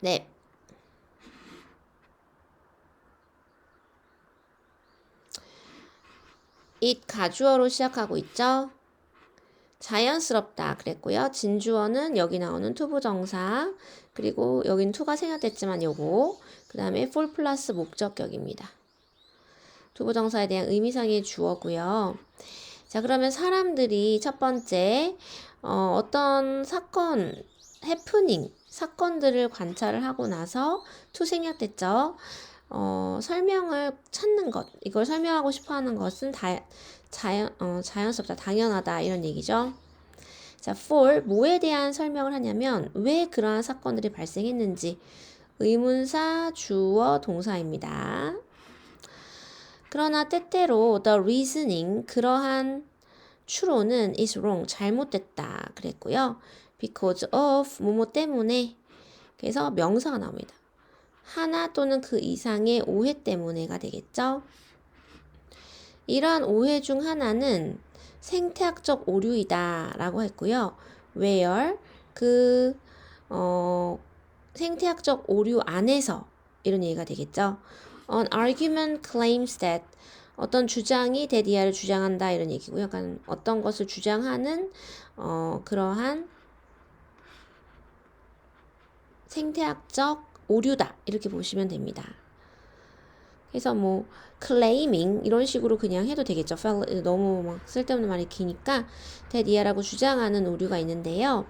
네. it 가주어로 시작하고 있죠. 자연스럽다 그랬고요. 진주어는 여기 나오는 투부정사 그리고 여긴 투가 생략됐지만 요거 그 다음에 for 플러스 목적격입니다. 투부정사에 대한 의미상의 주어고요. 자 그러면 사람들이 첫 번째 어, 어떤 사건 해프닝 사건들을 관찰을 하고 나서 투 생략됐죠. 어, 설명을 찾는 것 이걸 설명하고 싶어 하는 것은 다 자연, 어, 자연스럽다, 당연하다 이런 얘기죠. 자, for 뭐에 대한 설명을 하냐면 왜 그러한 사건들이 발생했는지 의문사, 주어, 동사입니다. 그러나 때때로 the reasoning 그러한 추론은 is wrong 잘못됐다 그랬고요. because of 뭐뭐 때문에 그래서 명사가 나옵니다. 하나 또는 그 이상의 오해 때문에가 되겠죠. 이러한 오해 중 하나는 생태학적 오류이다 라고 했고요. where 그 어, 생태학적 오류 안에서 이런 얘기가 되겠죠. An argument claims that 어떤 주장이 데디아를 주장한다 이런 얘기고요. 약간 어떤 것을 주장하는 어, 그러한 생태학적 오류다 이렇게 보시면 됩니다. 그래서 뭐 claiming 이런 식으로 그냥 해도 되겠죠. 너무 막 쓸데없는 말이 기니까 데디아라고 주장하는 오류가 있는데요.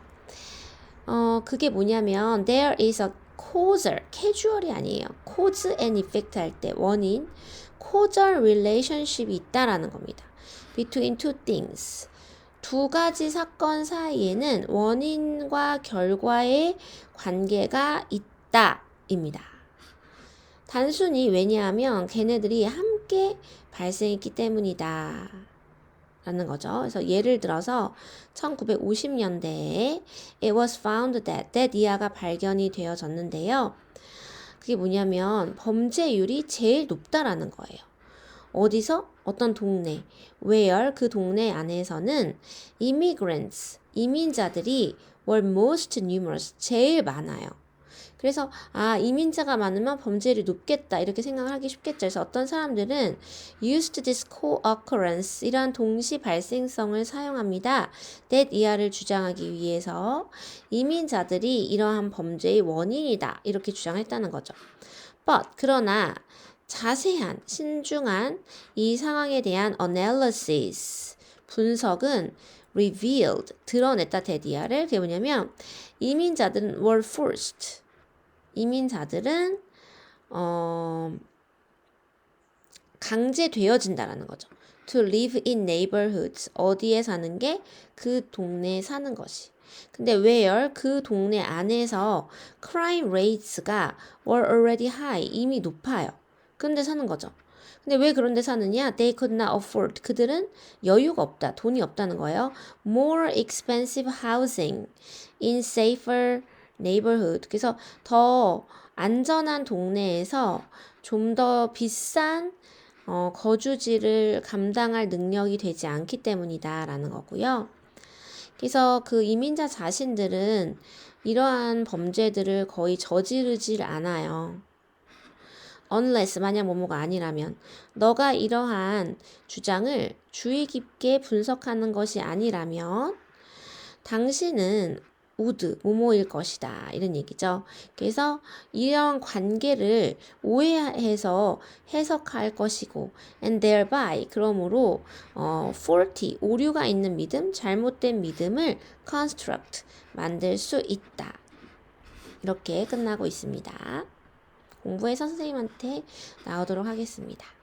어 그게 뭐냐면 there is a causal casual이 아니에요. cause and effect 할 때 원인 causal relationship이 있다라는 겁니다. between two things 두 가지 사건 사이에는 원인과 결과의 관계가 있다입니다. 단순히 왜냐하면 걔네들이 함께 발생했기 때문이다. 라는 거죠. 그래서 예를 들어서 1950년대에 it was found that 데디아가 발견이 되어졌는데요. 그게 뭐냐면 범죄율이 제일 높다라는 거예요. 어디서? 어떤 동네. where 그 동네 안에서는 immigrants 이민자들이 were most numerous 제일 많아요. 그래서 아 이민자가 많으면 범죄율이 높겠다 이렇게 생각을 하기 쉽겠죠. 그래서 어떤 사람들은 used this co-occurrence 이러한 동시 발생성을 사용합니다. that 이하를 주장하기 위해서 이민자들이 이러한 범죄의 원인이다 이렇게 주장했다는 거죠. But 그러나 자세한 신중한 이 상황에 대한 analysis 분석은 revealed 드러냈다 데디아를 그게 뭐냐면 이민자들은 were forced 이민자들은 어, 강제되어진다라는 거죠. To live in neighborhoods 어디에 사는 게 그 동네에 사는 것이. 근데 where 그 동네 안에서 crime rates가 were already high 이미 높아요. 근데 사는 거죠. 근데 왜 그런 데 사느냐? They could not afford. 그들은 여유가 없다. 돈이 없다는 거예요. More expensive housing in safer neighborhood. 그래서 더 안전한 동네에서 좀 더 비싼 어, 거주지를 감당할 능력이 되지 않기 때문이다라는 거고요. 그래서 그 이민자 자신들은 이러한 범죄들을 거의 저지르질 않아요. unless 만약 뭐뭐가 아니라면 너가 이러한 주장을 주의 깊게 분석하는 것이 아니라면 당신은 would 뭐뭐일 것이다 이런 얘기죠. 그래서 이런 관계를 오해해서 해석할 것이고 and thereby 그러므로 어, faulty 오류가 있는 믿음, 잘못된 믿음을 construct 만들 수 있다. 이렇게 끝나고 있습니다. 공부해서 선생님한테 나오도록 하겠습니다.